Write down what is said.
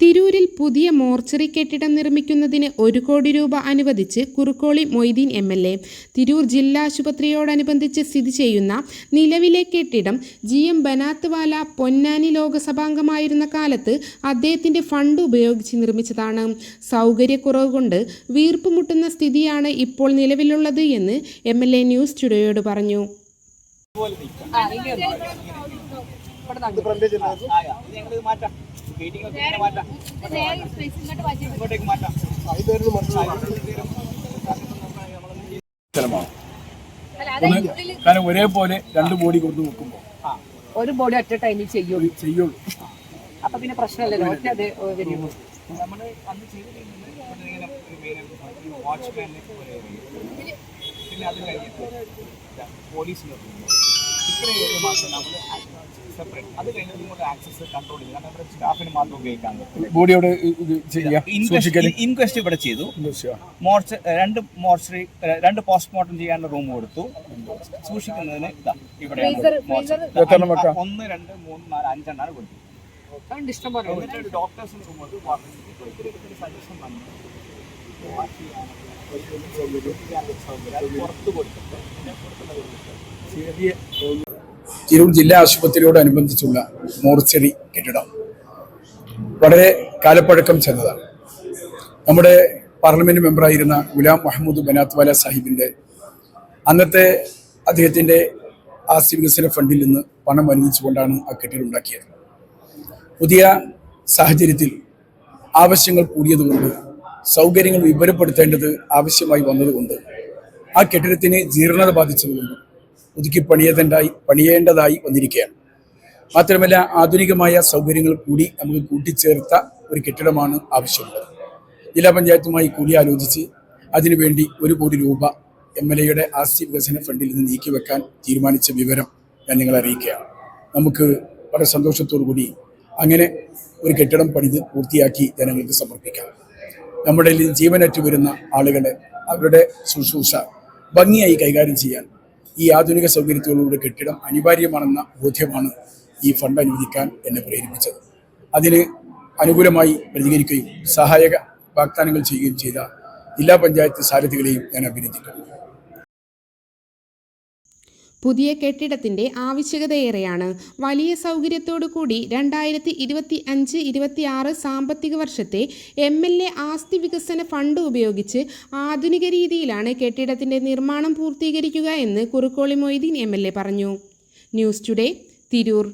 തിരൂരിൽ പുതിയ മോർച്ചറി കെട്ടിടം നിർമ്മിക്കുന്നതിന് ഒരു കോടി രൂപ അനുവദിച്ച് Kurukkoli Moideen M L A Tirur ജില്ലാ ആശുപത്രിയോടനുബന്ധിച്ച് സ്ഥിതി ചെയ്യുന്ന നിലവിലെ കെട്ടിടം ജി എം ബനാത്ത്വാല പൊന്നാനി ലോകസഭാംഗമായിരുന്ന കാലത്ത് അദ്ദേഹത്തിന്റെ ഫണ്ട് ഉപയോഗിച്ച് നിർമ്മിച്ചതാണ്. സൗകര്യക്കുറവ് കൊണ്ട് വീർപ്പുമുട്ടുന്ന സ്ഥിതിയാണ് ഇപ്പോൾ നിലവിലുള്ളത് എന്ന് എം എൽ എ ന്യൂസ് സ്റ്റുഡിയോയോട് പറഞ്ഞു. ആയ. കാരണം ഒരേപോലെ രണ്ട് ബോഡി കൊടുത്ത് നോക്കുമ്പോ ഒരു ബോഡി ഒറ്റ ടൈമിൽ ചെയ്യുള്ളൂ ചെയ്യുള്ളൂ അപ്പൊ പിന്നെ പ്രശ്നമല്ലല്ലോ ഒറ്റ അത് നമ്മൾ അന്ന് ചെയ്തിട്ടുണ്ടെങ്കിൽ പോലെ പിന്നെ അത് കഴിഞ്ഞിട്ട് ഇത്ര ഏരിയ മാത്രം നമ്മൾ സെപ്പറേറ്റ് അത് ആക്സസ് കൺട്രോൾ ചെയ്യും കാരണം ഇവിടെ സ്റ്റാഫിന് മാത്രം ഉപയോഗിക്കാൻ പറ്റും ബോഡി ഇത് ചെയ്യാം സൂക്ഷിക്കൽ ഇൻക്വസ്റ്റ് ഇവിടെ ചെയ്തു മോർച്ച രണ്ട് മോർച്ചറി രണ്ട് പോസ്റ്റ്മോർട്ടം ചെയ്യാനുള്ള റൂം കൊടുത്തു സൂക്ഷിക്കുന്നതിന് ഇതാ ഇവിടെ ഒന്ന് രണ്ട് മൂന്ന് നാല് അഞ്ചെണ്ണാണ് കൊടുത്തത് അതുകൊണ്ട് ഇഷ്ടം പോലെ ഉണ്ട്. എന്നിട്ട് ഡോക്ടേഴ്സിന് റൂം കൊടുത്തു സജഷൻ വന്നു പുറത്ത് കൊടുത്തിട്ട് പുറത്തുള്ള കൊടുത്തിട്ട് തിരൂർ ജില്ലാ ആശുപത്രിയോട് അനുബന്ധിച്ചുള്ള മോർച്ചറി കെട്ടിടം. വളരെ കാലപ്പഴക്കം ചെന്നതാണ്. നമ്മുടെ പാർലമെന്റ് മെമ്പറായിരുന്ന ഗുലാം മഹമ്മൂദ് ബനാത്വാല സാഹിബിന്റെ അന്നത്തെ അദ്ദേഹത്തിന്റെ ആസ്തി വികസന ഫണ്ടിൽ നിന്ന് പണം അനുവദിച്ചുകൊണ്ടാണ് ആ കെട്ടിടം ഉണ്ടാക്കിയത്. പുതിയ സാഹചര്യത്തിൽ ആവശ്യങ്ങൾ കൂടിയതുകൊണ്ട് സൗകര്യങ്ങൾ വിപുലപ്പെടുത്തേണ്ടത് ആവശ്യമായി വന്നതുകൊണ്ട് ആ കെട്ടിടത്തിന് ജീർണത ബാധിച്ചതുകൊണ്ട് പുതുക്കി പണിയേണ്ടതായി പണിയേണ്ടതായി വന്നിരിക്കുകയാണ്. മാത്രമല്ല ആധുനികമായ സൗകര്യങ്ങൾ കൂടി നമുക്ക് കൂട്ടിച്ചേർത്ത ഒരു കെട്ടിടമാണ് ആവശ്യമുള്ളത്. ജില്ലാ പഞ്ചായത്തുമായി കൂടിയാലോചിച്ച് അതിനുവേണ്ടി ഒരു കോടി രൂപ എം എൽ എയുടെ ആസ്തി വികസന ഫണ്ടിൽ നിന്ന് നീക്കിവെക്കാൻ തീരുമാനിച്ച വിവരം ഞാൻ നിങ്ങളെ അറിയിക്കുകയാണ്. നമുക്ക് വളരെ സന്തോഷത്തോടു കൂടി അങ്ങനെ ഒരു കെട്ടിടം പണിത് പൂർത്തിയാക്കി ജനങ്ങൾക്ക് സമർപ്പിക്കാം. നമ്മുടെ ജീവനറ്റു വരുന്ന ആളുകളെ അവരുടെ ശുശ്രൂഷ ഭംഗിയായി കൈകാര്യം ചെയ്യാൻ ഈ ആധുനിക സൗകര്യത്തോടുകൂടി കെട്ടിടം അനിവാര്യമാണെന്ന ബോധ്യമാണ് ഈ ഫണ്ട് അനുവദിക്കാൻ എന്നെ പ്രേരിപ്പിച്ചത്. അതിന് അനുകൂലമായി പ്രതികരിക്കുകയും സഹായക വാഗ്ദാനങ്ങൾ ചെയ്യുകയും ചെയ്ത ജില്ലാ പഞ്ചായത്ത് സാരഥികളെയും ഞാൻ അഭിനന്ദിക്കുന്നു. പുതിയ കെട്ടിടത്തിന്റെ ആവശ്യകതയേറെയാണ്. വലിയ സൗകര്യത്തോടു കൂടി രണ്ടായിരത്തി ഇരുപത്തി അഞ്ച് ഇരുപത്തി ആറ് സാമ്പത്തിക വർഷത്തെ എം എൽ എ ആസ്തി വികസന ഫണ്ട് ഉപയോഗിച്ച് ആധുനിക രീതിയിലാണ് കെട്ടിടത്തിന്റെ നിർമ്മാണം പൂർത്തീകരിക്കുക എന്ന് Kurukkoli Moideen M L A പറഞ്ഞു. News today Tirur.